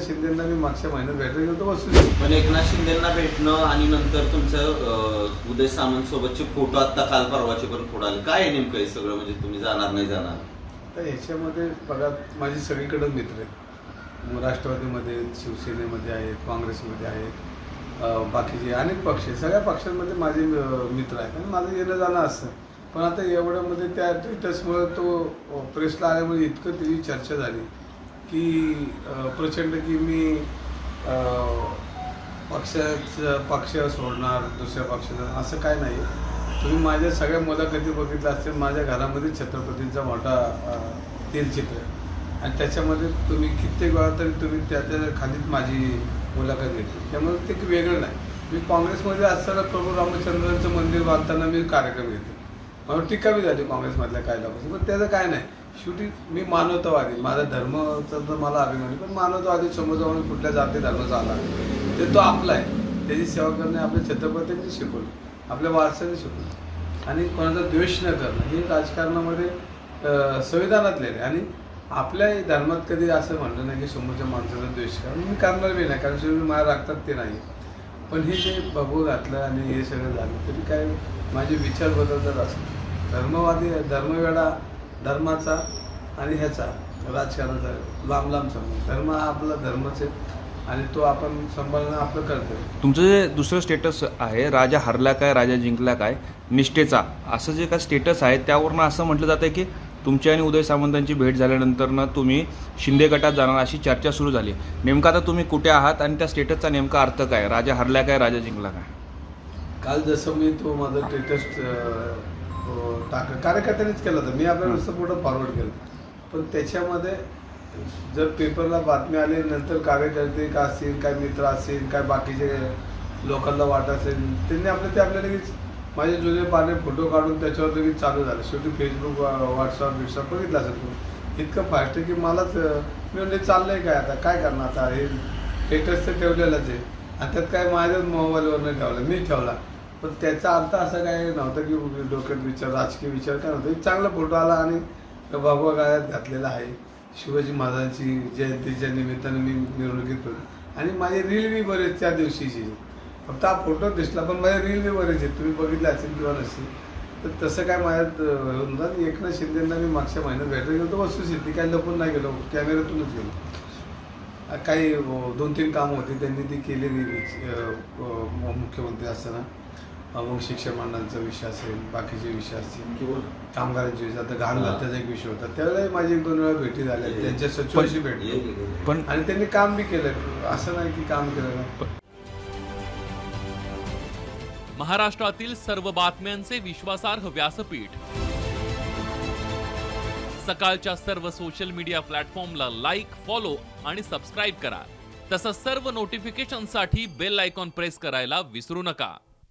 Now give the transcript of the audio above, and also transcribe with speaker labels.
Speaker 1: एकनाथ शिंदेना मी मागच्या महिन्यात भेटायला गेलो वस्तू
Speaker 2: पण एकनाथ शिंदेना भेटणं आणि नंतर तुमचं उदय सामंत सोबतचे फोटो आता काल परवाचे पण आले. काय नेमकं हे सगळं? म्हणजे तुम्ही जाणार नाही जाणार?
Speaker 1: तर ह्याच्यामध्ये बघा माझे सगळीकडे मित्र आहेत. राष्ट्रवादीमध्ये शिवसेनेमध्ये आहेत काँग्रेसमध्ये आहेत बाकीचे अनेक पक्ष आहेत. सगळ्या पक्षांमध्ये माझे मित्र आहेत आणि माझं येणं जाणं असतं. पण आता एवढ्यामध्ये त्या स्टेटसमुळे तो प्रेसला आल्यामुळे इतकं त्याची चर्चा झाली. की प्रचंड की मी पक्षाचं पक्ष सोडणार दुसऱ्या पक्षाचं असं काय नाही. तुम्ही माझ्या सगळ्या मुलाखती बघितल्या असतील माझ्या घरामध्ये छत्रपतींचा मोठा तेलचित्र आहे. आणि त्याच्यामध्ये तुम्ही कित्येक वेळा तरी तुम्ही त्याच्या खालीच माझी मुलाखत घेतली. त्यामुळे ते वेगळं नाही. मी काँग्रेसमध्ये असताना प्रभू रामचंद्रांचं मंदिर बांधताना मी कार्यक्रम घेतो म्हणून टीका बी झाली काँग्रेसमधल्या काही लोकांची पण त्याचं काय नाही. शेवटी मी मानवतावादी. माझा धर्माचा तर मला अभिमान आहे पण मानवतावादी समोर जाऊन कुठल्या जाती धर्माचा आला ते तो आपला आहे. त्याची सेवा करणे आपल्या छत्रपतींनी शिकवलं. आपल्या वारसाने शिकवलं. आणि कोणाचा द्वेष न करणं हे राजकारणामध्ये संविधानातले आहे. आणि आपल्या धर्मात कधी असं म्हणलं नाही की समोरच्या माणसाचा द्वेष करणं. मी करणार बी नाही कारण शेवटी माझ्या रक्तात ते नाही. पण हे जे बघू घातलं आणि हे सगळं झालं तरी काय माझे विचार बदलतात असं. धर्मवादी धर्मवेडा धर्माचा आणि ह्याचा राजकारणाचा लांब लांब संबंध. धर्म हा आपला धर्मच आहे आणि तो आपण सांभाळणं आपलं कर्तव्य
Speaker 3: तुमचं जे दुसरं स्टेटस आहे राजा हरला काय राजा जिंकला काय निष्ठेचा असं जे काय स्टेटस आहे त्यावरनं असं म्हटलं जातं की तुमची आणि उदय सामंतांची भेट झाल्यानंतरनं तुम्ही शिंदे गटात जाणार अशी चर्चा सुरू झाली. नेमकं आता तुम्ही कुठे आहात आणि त्या स्टेटसचा नेमका अर्थ काय? राजा हरला काय राजा जिंकला काय?
Speaker 1: काल जसं मी तो माझं स्टेटस टाक कार्यकर्त्यांनीच केलं होतं. मी आपल्या नुसतं पुढं फॉरवर्ड केलं. पण त्याच्यामध्ये जर पेपरला बातमी आली नंतर कार्यकर्ते का असतील काय मित्र असतील काय बाकीचे लोकांना वाटत असेल त्यांनी आपले ते आपल्याला लगेच माझे जुने पाने फोटो काढून त्याच्यावर लगेच चालू झालं. शेवटी फेसबुक व्हॉट्सअप बिट्सअप बघितलं असेल तुम्ही इतकं फास्ट आहे की मलाच मी म्हणले चाललंय काय आता? काय करणार आता? हे स्टेटस तर ठेवलेलंच आहे. आणि त्यात काय माझ्याच मोबाईलवर नाही ठेवला मी ठेवला. पण त्याचा अर्थ असा काय नव्हता की डोक्यात विचार राजकीय विचार काय नव्हता. एक चांगला फोटो आला आणि भगवा गाळ्यात घातलेला आहे. शिवाजी महाराजांची जयंतीच्या निमित्ताने मी मिरवणुकीत होतो. आणि माझे रील बी बरेच त्या दिवशीची. फक्त हा फोटो दिसला पण माझे रील बी बरेच आहेत. तुम्ही बघितले असेल किंवा नसेल. तर तसं काय माझ्यात अं, एकनाथ शिंदेंना मी मागच्या महिन्यात भेटायला गेलो तर वस्तुस्थिती काही लपून नाही गेलो. कॅमेऱ्यातूनच गेलो. काही दोन तीन कामं होती. त्यांनी ती केलेली मुख्यमंत्री असताना. मग शिक्षण मांडणांचा विषय असेल बाकीचे विषय असतील. कामगारांचे विषय आता घाण
Speaker 2: हा.
Speaker 1: भत्त्याचा एक विषय होता. त्यावेळेला माझी एक दोन वेळा भेटी झाल्या. त्यांच्या सचिवाशी भेटली.
Speaker 3: पण
Speaker 1: आणि त्यांनी काम बी केलं. असं नाही की काम केलं नाही.
Speaker 4: महाराष्ट्रातील सर्व बातम्यांचे विश्वासार्ह व्यासपीठ. सकाळच्या सर्व सोशल मीडिया प्लॅटफॉर्मला लाईक फॉलो आणि सबस्क्राईब करा. तसंच सर्व नोटिफिकेशनसाठी बेल आयकॉन प्रेस करायला विसरू नका.